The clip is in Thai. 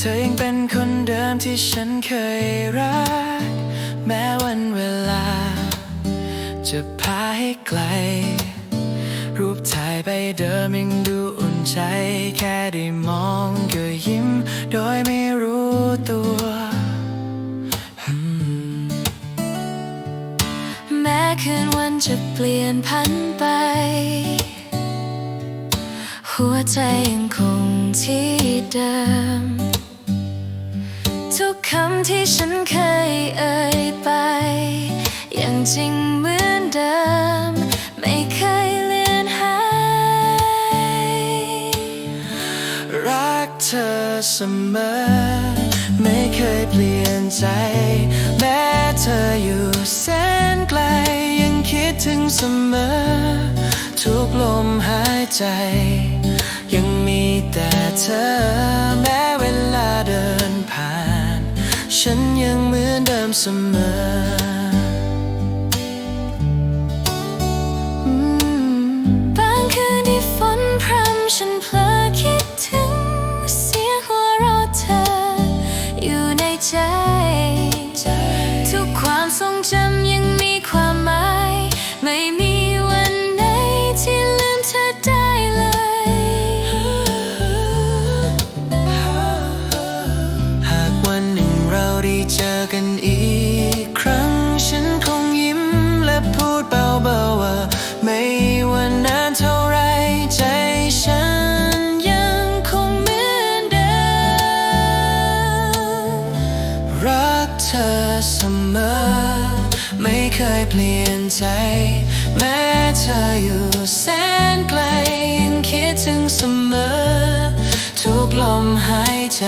เธอยังเป็นคนเดิมที่ฉันเคยรัก แม้วันเวลา จะพาให้ไกล รูปถ่ายไปเดิมยังดูอุ่นใจ แค่ได้มองก็ยิ้ม โดยไม่รู้ตัว คืนวันจะเปลี่ยนพันไป หัวใจยังคงที่เดิม ทุกคำที่ฉันเคยเอ่ยไป ยังจริงเหมือนเดิม ไม่เคยเลือนหาย รักเธอเสมอ ไม่เคยเปลี่ยนใจ เสมอ ทุกลมหายใจ ยังมีแต่เธอแม้เวลาเดินผ่าน ฉันยังเหมือนเดิมเสมอบางคืนที่ฝนพรำฉันเพลอคิดถึงเสียงหัวเราเธออยู่ในใจทุกความทรงจำยัง เสมอ ไม่เคยเปลี่ยนใจ แม้เธออยู่แสนไกลยังคิดถึงเสมอ ทุกลมหายใจ